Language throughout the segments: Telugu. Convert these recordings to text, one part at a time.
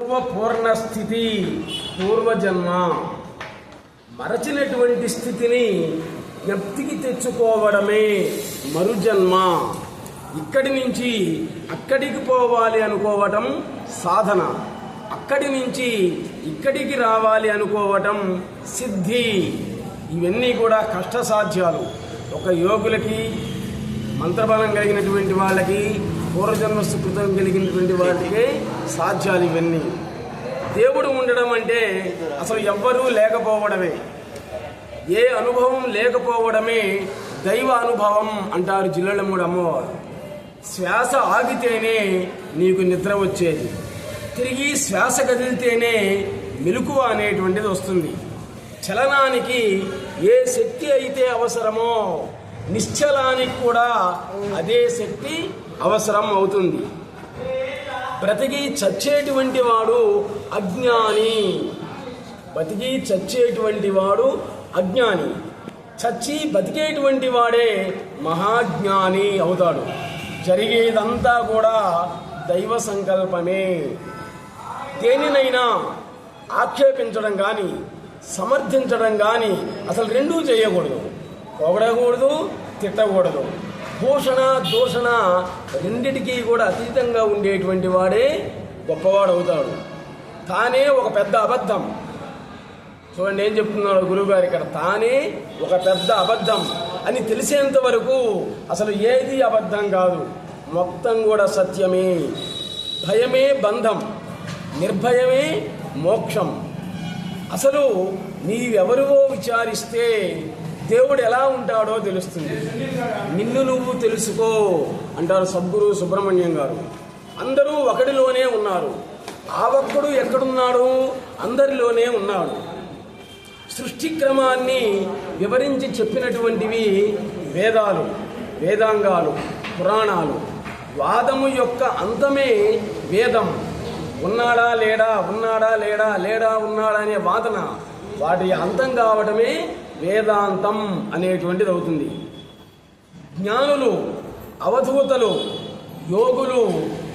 పూర్వ స్థితి పూర్వజన్మ మరచినటువంటి స్థితిని జ్ఞప్తికి తెచ్చుకోవడమే మరుజన్మ. ఇక్కడి నుంచి అక్కడికి పోవాలి అనుకోవటం సాధన. అక్కడి నుంచి ఇక్కడికి రావాలి అనుకోవటం సిద్ధి. ఇవన్నీ కూడా కష్టసాధ్యాలు. ఒక యోగులకి మంత్రబలం కలిగినటువంటి వాళ్ళకి పూర్వజన్మ సుకృతం కలిగినటువంటి వాటికి సాధ్యాలు ఇవన్నీ. దేవుడు ఉండడం అంటే అసలు ఎవ్వరూ లేకపోవడమే. ఏ అనుభవం లేకపోవడమే దైవ అనుభవం అంటారు జిల్లెళ్ళమూడు అమ్మవారు. శ్వాస ఆగితేనే నీకు నిద్ర వచ్చేది. తిరిగి శ్వాస కదిలితేనే మెలకువ అనేటువంటిది వస్తుంది. చలనానికి ఏ శక్తి అయితే అవసరమో నిశ్చలానికి కూడా అదే శక్తి అవసరం అవుతుంది బ్రతికి చచ్చేటువంటి వాడు అజ్ఞాని. బతికి చచ్చేటువంటి వాడు అజ్ఞాని. చచ్చి బతికేటువంటి వాడే మహాజ్ఞాని అవుతాడు. జరిగేదంతా కూడా దైవ సంకల్పమే. దేనినైనా ఆక్షేపించడం కానీ సమర్థించడం కానీ అసలు రెండూ చేయకూడదు. పొగడకూడదు తిట్టకూడదు. భూషణ దూషణ రెండిటికీ కూడా అతీతంగా ఉండేటువంటి వాడే గొప్పవాడు అవుతాడు తానే ఒక పెద్ద అబద్ధం. చూడండి ఏం చెప్తున్నాడు గురువుగారు ఇక్కడ? తానే ఒక పెద్ద అబద్ధం అని తెలిసేంత వరకు అసలు ఏది అబద్ధం కాదు. మొత్తం కూడా సత్యమే. భయమే బంధం. నిర్భయమే మోక్షం. అసలు నీవెవరివో విచారిస్తే దేవుడు ఎలా ఉంటాడో తెలుస్తుంది. నిన్ను నువ్వు తెలుసుకో అంటారు సద్గురు సుబ్రహ్మణ్యం గారు. అందరూ ఒకడిలోనే ఉన్నారు. ఆ ఒక్కడు ఎక్కడున్నాడు? అందరిలోనే ఉన్నాడు. సృష్టి క్రమాన్ని వివరించి చెప్పినటువంటివి వేదాలు వేదాంగాలు పురాణాలు. వాదము యొక్క అంతమే వేదం. ఉన్నాడా లేడా ఉన్నాడా లేడా లేడా ఉన్నాడా అనే వాదన వాటి అంతం కావటమే వేదాంతం అనేటువంటిది అవుతుంది. జ్ఞానులు అవధూతలు యోగులు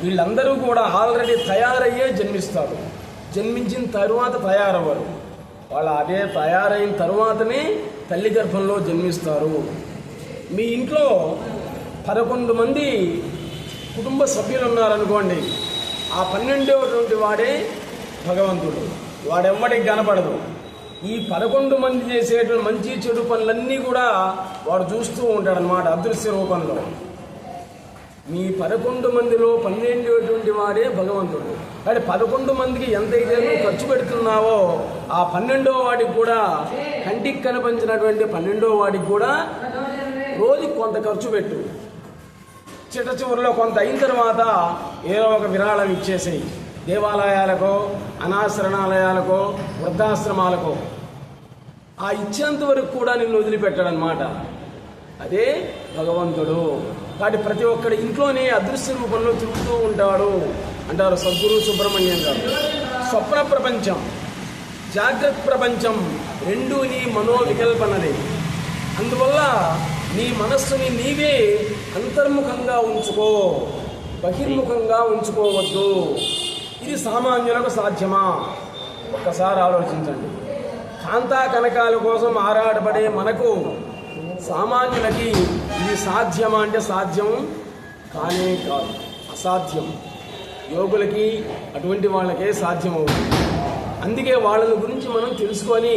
వీళ్ళందరూ కూడా ఆల్రెడీ తయారయ్యే జన్మిస్తారు. జన్మించిన తరువాత తయారవ్వరు. వాళ్ళు అదే తయారైన తరువాతనే తల్లి గర్భంలో జన్మిస్తారు. మీ ఇంట్లో పదకొండు మంది కుటుంబ సభ్యులు ఉన్నారనుకోండి ఆ పన్నెండవటువంటి వాడే భగవంతుడు. వాడెవ్వడికి కనపడదు. ఈ పదకొండు మంది చేసేటువంటి మంచి చెడు పనులన్నీ కూడా వాడు చూస్తూ ఉంటాడనమాట అదృశ్య రూపంలో. మీ పదకొండు మందిలో పన్నెండేటువంటి వాడే భగవంతుడు. అంటే పదకొండు మందికి ఎంతైతే నువ్వు ఖర్చు పెడుతున్నావో ఆ పన్నెండో వాడికి కూడా కంటికి కనిపించినటువంటి పన్నెండో వాడికి కూడా రోజుకి కొంత ఖర్చు పెట్టు. చిట్ట చివరిలో కొంత అయిన తర్వాత ఏదో ఒక విరాళం ఇచ్చేసేయి. దేవాలయాలకో అనాశరణాలయాలకో వృద్ధాశ్రమాలకు ఆ ఇచ్చేంత వరకు కూడా నిన్ను వదిలిపెట్టాడనమాట అదే భగవంతుడు. కాబట్టి ప్రతి ఒక్కడి ఇంట్లోనే అదృశ్య రూపంలో తిరుగుతూ ఉంటాడు అంటారు సద్గురు సుబ్రహ్మణ్యం గారు. స్వప్న ప్రపంచం జాగ్రత్త ప్రపంచం రెండు నీ మనోవికల్పనది అందువల్ల నీ మనస్సుని నీవే అంతర్ముఖంగా ఉంచుకో బహిర్ముఖంగా ఉంచుకోవద్దు. ఇది సామాన్యులకు సాధ్యమా? ఒక్కసారి ఆలోచించండి. కాంతా కనకాల కోసం ఆరాటపడే మనకు సామాన్యులకి ఇది సాధ్యమా అంటే సాధ్యం కానే కాదు. అసాధ్యం. యోగులకి అటువంటి వాళ్ళకే సాధ్యం అవుతుంది. అందుకే వాళ్ళని గురించి మనం తెలుసుకొని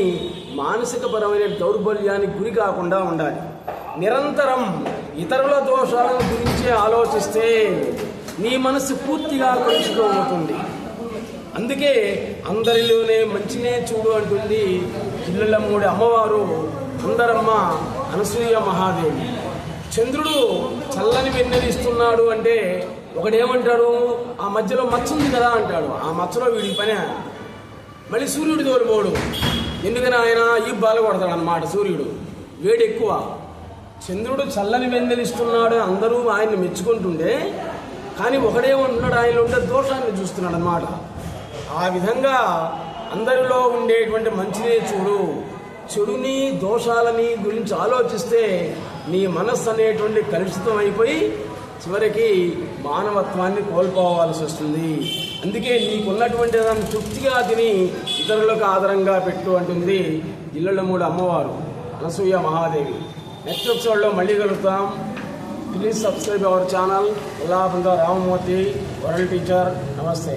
మానసిక పరమైన దౌర్బల్యానికి గురి కాకుండా ఉండాలి. నిరంతరం ఇతరుల దోషాలను గురించి ఆలోచిస్తే నీ మనసు పూర్తిగా కలుషితం అవుతుంది అందుకే అందరిలోనే మంచినే చూడు అంటుంది మూడి అమ్మవారు అందరమ్మ అనసూయ మహాదేవి. చంద్రుడు చల్లని వెన్నెలిస్తున్నాడు అంటే ఒకడేమంటాడు? ఆ మధ్యలో మచ్చ ఉంది కదా అంటాడు. ఆ మచ్చలో వీడి పని. మళ్ళీ సూర్యుడు తోలిపోడు ఎందుకని ఆయన ఈ బాల కొడతాడు అన్నమాట సూర్యుడు. వేడి ఎక్కువ. చంద్రుడు చల్లని వెన్నెలిస్తున్నాడు అందరూ ఆయన్ని మెచ్చుకుంటుండే. కానీ ఒకడేమంటున్నాడు ఆయన ఉండే దోషాన్ని చూస్తున్నాడు అన్నమాట. ఆ విధంగా అందరిలో ఉండేటువంటి మంచినే చూడు. చెడుని దోషాలని గురించి ఆలోచిస్తే నీ మనస్సు అనేటువంటి కలుషితం అయిపోయి చివరికి మానవత్వాన్ని కోల్పోవాల్సి వస్తుంది. అందుకే నీకున్నటువంటి దాన్ని తృప్తిగా తిని ఇతరులకు ఆధారంగా పెట్టు అంటుంది ఇళ్ళలో మూడు అమ్మవారు అనసూయ మహాదేవి. నెక్స్ట్ ఎపిసోడ్లో మళ్ళీ కలుగుతాం ప్లీజ్ సబ్స్క్రైబ్ అవర్ ఛానల్. ఉల్లాపంత రామమూర్తి వరల్డ్ టీచర్ నమస్తే.